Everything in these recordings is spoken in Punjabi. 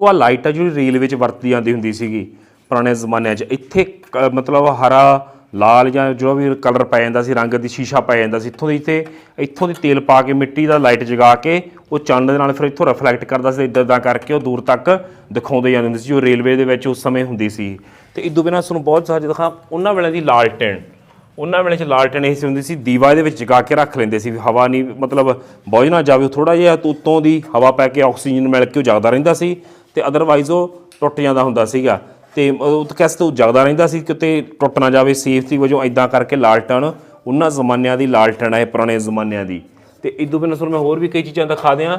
ਉਹ ਲਾਈਟ ਆ ਜਿਹੜੀ ਰੇਲਵੇ 'ਚ ਵਰਤੀ ਜਾਂਦੀ ਹੁੰਦੀ ਸੀਗੀ ਪੁਰਾਣੇ ਜ਼ਮਾਨਿਆਂ 'ਚ। ਇੱਥੇ ਕ- ਮਤਲਬ ਹਰਾ, ਲਾਲ ਜਾਂ ਜੋ ਵੀ ਕਲਰ ਪੈ ਜਾਂਦਾ ਸੀ, ਰੰਗ ਦੀ ਸ਼ੀਸ਼ਾ ਪੈ ਜਾਂਦਾ ਸੀ। ਇੱਥੋਂ ਦੀ ਤੇ, ਇੱਥੋਂ ਦੀ ਤੇਲ ਪਾ ਕੇ ਮਿੱਟੀ ਦਾ ਲਾਈਟ ਜਗਾ ਕੇ ਉਹ ਚੰਨ ਦੇ ਨਾਲ ਫਿਰ ਇੱਥੋਂ ਰਿਫਲੈਕਟ ਕਰਦਾ ਸੀ, ਇਦਾਂ ਇਦਾਂ ਕਰਕੇ ਉਹ ਦੂਰ ਤੱਕ ਦਿਖਾਉਂਦੇ ਜਾਂਦੇ ਹੁੰਦੇ ਸੀ, ਜੋ ਰੇਲਵੇ ਦੇ ਵਿੱਚ ਉਸ ਸਮੇਂ ਹੁੰਦੀ ਸੀ। ਤੇ ਇਦੋਂ ਬਿਨਾਂ ਤੁਹਾਨੂੰ ਬਹੁਤ ਸਾਰਾ ਦਿਖਾ, ਉਹਨਾਂ ਵੇਲੇ ਦੀ ਲਾਲਟੈਨ ਉਹਨਾਂ ਵੇਲੇ ਚ ਲਾਲਟੈਨ ਇਹ ਸੀ ਹੁੰਦੀ ਸੀ, ਦੀਵਾ ਦੇ ਵਿੱਚ ਜਗਾ ਕੇ ਰੱਖ ਲੈਂਦੇ ਸੀ ਵੀ ਹਵਾ ਨਹੀਂ, ਮਤਲਬ ਬੁਝ ਨਾ ਜਾਵੇ ਥੋੜਾ ਜਿਹਾ ਤੋਂ ਉੱਤੋਂ ਦੀ ਹਵਾ ਪੈ ਕੇ ਆਕਸੀਜਨ ਮਿਲ ਕੇ ਉਹ ਜਗਦਾ ਰਹਿੰਦਾ ਸੀ ਤੇ ਅਦਰਵਾਈਜ਼ ਉਹ ਟੁੱਟ ਜਾਂਦਾ ਹੁੰਦਾ ਸੀਗਾ। ਤੇ ਉਹ ਕਿਸ ਤੋਂ ਜਗਦਾ ਰਹਿੰਦਾ ਸੀ ਕਿਤੇ ਟੁੱਟ ਨਾ ਜਾਵੇ ਸੇਫਟੀ ਵਜੋਂ ਐਦਾਂ ਕਰਕੇ ਲਾਲਟਨ ਉਹਨਾਂ ਜ਼ਮਾਨਿਆਂ ਦੀ ਲਾਲਟਨ ਹੈ, ਪੁਰਾਣੇ ਜ਼ਮਾਨਿਆਂ ਦੀ। ਤੇ ਇਦੋਂ ਬਿਨਾਂ ਤੁਹਾਨੂੰ ਮੈਂ ਹੋਰ ਵੀ ਕਈ ਚੀਜ਼ਾਂ ਦਿਖਾ ਦਿਆਂ।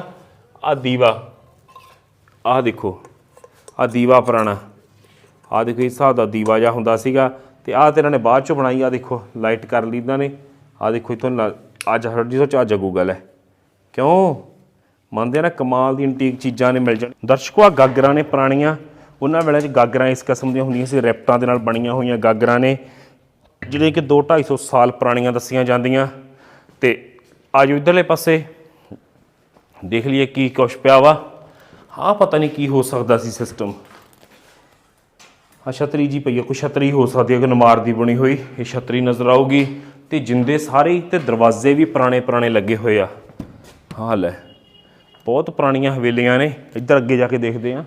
ਆ ਦੀਵਾ, ਆਹ ਦੇਖੋ ਆ ਦੀਵਾ ਪੁਰਾਣਾ, ਆਹ ਦੇਖੋ ਇਸ ਹਿਸਾਬ ਦਾ ਦੀਵਾ ਜਿਹਾ ਹੁੰਦਾ ਸੀਗਾ। ਤੇ ਆਹ ਤੇ ਇਹਨਾਂ ਨੇ ਬਾਅਦ ਚੋਂ ਬਣਾਈ ਆ ਦੇਖੋ ਲਾਈਟ ਕਰ ਲਈ ਇਹਨਾਂ ਨੇ। ਆਹ ਦੇਖੋ, ਇਥੋਂ ਅੱਜ ਹਰਜੀ ਸੋਚ ਅੱਜ ਗੂਗਲ ਹੈ ਕਿਉਂ? ਮੰਨਦੇ ਆ ਨਾ, ਕਮਾਲ ਦੀ ਇੰਟੀਕ ਚੀਜ਼ਾਂ ਨੇ ਮਿਲ ਜਾਣ ਦਰਸ਼ਕੋ ਆ ਗਾਗਰਾਂ ਨੇ ਪੁਰਾਣੀਆਂ। ਉਹਨਾਂ ਵੇਲੇ 'ਚ ਗਾਗਰਾਂ ਇਸ ਕਿਸਮ ਦੀਆਂ ਹੁੰਦੀਆਂ ਸੀ, ਰੈਪਟਾਂ ਦੇ ਨਾਲ ਬਣੀਆਂ ਹੋਈਆਂ ਗਾਗਰਾਂ ਨੇ। ਜਿਹੜੇ ਕਿ 2 250 ਸਾਲ ਪੁਰਾਣੀਆਂ ਦੱਸੀਆਂ ਜਾਂਦੀਆਂ। ਤੇ ਅੱਜ ਇਧਰਲੇ ਪਾਸੇ। ਦੇਖ ਲਈਏ ਕੀ ਕੁਛ ਪਿਆ ਵਾ। ਹਾਂ ਪਤਾ ਨਹੀਂ ਕੀ ਹੋ ਸਕਦਾ ਸੀ ਸਿਸਟਮ ਆ ਛਤਰੀ ਜੀ ਪਈ ਆ ਕੋਈ ਛਤਰੀ ਹੋ ਸਕਦੀ ਹੈ ਕਿ ਨਮਾਰ ਦੀ ਬਣੀ ਹੋਈ, ਇਹ ਛਤਰੀ ਨਜ਼ਰ ਆਊਗੀ। ਤੇ ਜਿੰਦੇ ਸਾਰੇ ਹੀ ਤੇ ਦਰਵਾਜ਼ੇ ਵੀ ਪੁਰਾਣੇ ਪੁਰਾਣੇ ਲੱਗੇ ਹੋਏ ਆ। ਹਾਂ ਲੈ, ਬਹੁਤ ਪੁਰਾਣੀਆਂ ਹਵੇਲੀਆਂ ਨੇ, ਇੱਧਰ ਅੱਗੇ ਜਾ ਕੇ ਦੇਖਦੇ ਆ